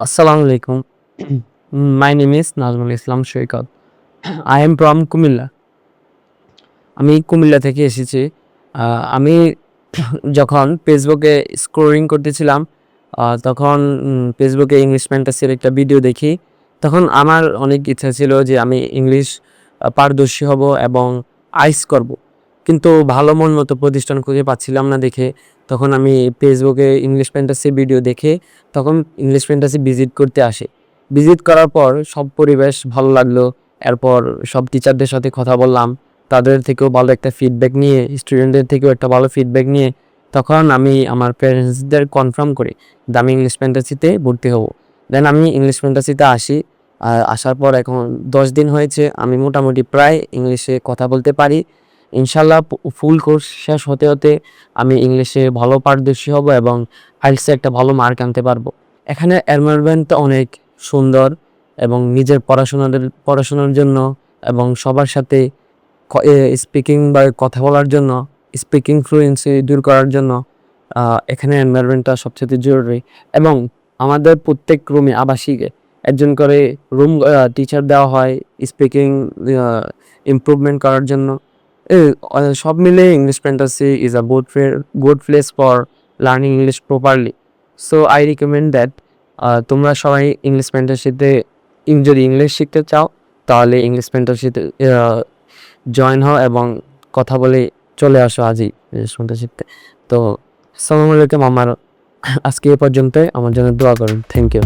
Assalamu আলাইকুম। My name is Nazmul Islam Saikat I am from Comilla আমি কুমিল্লা থেকে এসেছি। আমি যখন ফেসবুকে স্ক্রোলিং করতেছিলাম তখন ফেসবুকে ইংলিশ ফ্যান্টাসির একটা ভিডিও দেখি। তখন আমার অনেক ইচ্ছা ছিল যে আমি ইংলিশ পারদর্শী হব এবং আইস করব। কিন্তু ভালো মন মতো প্রতিষ্ঠান খুঁজে পাচ্ছিলাম না দেখে। তখন আমি ফেসবুকে ইংলিশ ফ্যান্টাসি ভিডিও দেখে তখন ইংলিশ ফ্যান্টাসি ভিজিট করতে আসে। ভিজিট করার পর সব পরিবেশ ভালো লাগল। এরপর সব টিচারদের সাথে কথা বললাম। তাদের থেকেও ভালো একটা ফিডব্যাক নিয়ে স্টুডেন্টদের থেকেও একটা ভালো ফিডব্যাক নিয়ে তখন আমি আমার প্যারেন্টসদের কনফার্ম করি যে আমি ইংলিশ ফ্যান্টাসিতে ভর্তি হব। দেন আমি ইংলিশ ফ্যান্টাসিতে আসি। আসার পর এখন দশ দিন হয়েছে। আমি মোটামুটি প্রায় ইংলিশে কথা বলতে পারি। ইনশাল্লাহ ফুল কোর্স শেষ হতে হতে আমি ইংলিশে ভালো পারদর্শী হব এবং আইলসে একটা ভালো মার্ক আনতে পারব। এখানে এনভায়রনমেন্টটা অনেক সুন্দর এবং নিজের পড়াশোনার পড়াশোনার জন্য এবং সবার সাথে স্পিকিং বা কথা বলার জন্য স্পিকিং ফ্লুয়েন্সি দূর করার জন্য এখানে এনভায়রনমেন্টটা সবচেয়ে জরুরি। এবং আমাদের প্রত্যেক রুমে আবাসিকে, একজন করে রুম টিচার দেওয়া হয় স্পিকিং ইমপ্রুভমেন্ট করার জন্য। সব মিলে English fantasy is a good good place for learning English properly so I recommend that তোমরা সবাই ইংলিশ ফ্যান্টাসিতে যদি ইংলিশ শিখতে চাও, তাহলে ইংলিশ ফ্যান্টাসিতে জয়েন হও এবং কথা বলে চলে আসো আজই ইংলিশ ফ্যান্টাসিতে তো আলাইকুম, আমার আজকে এ পর্যন্তই। আমার জন্য দোয়া করুন। Thank you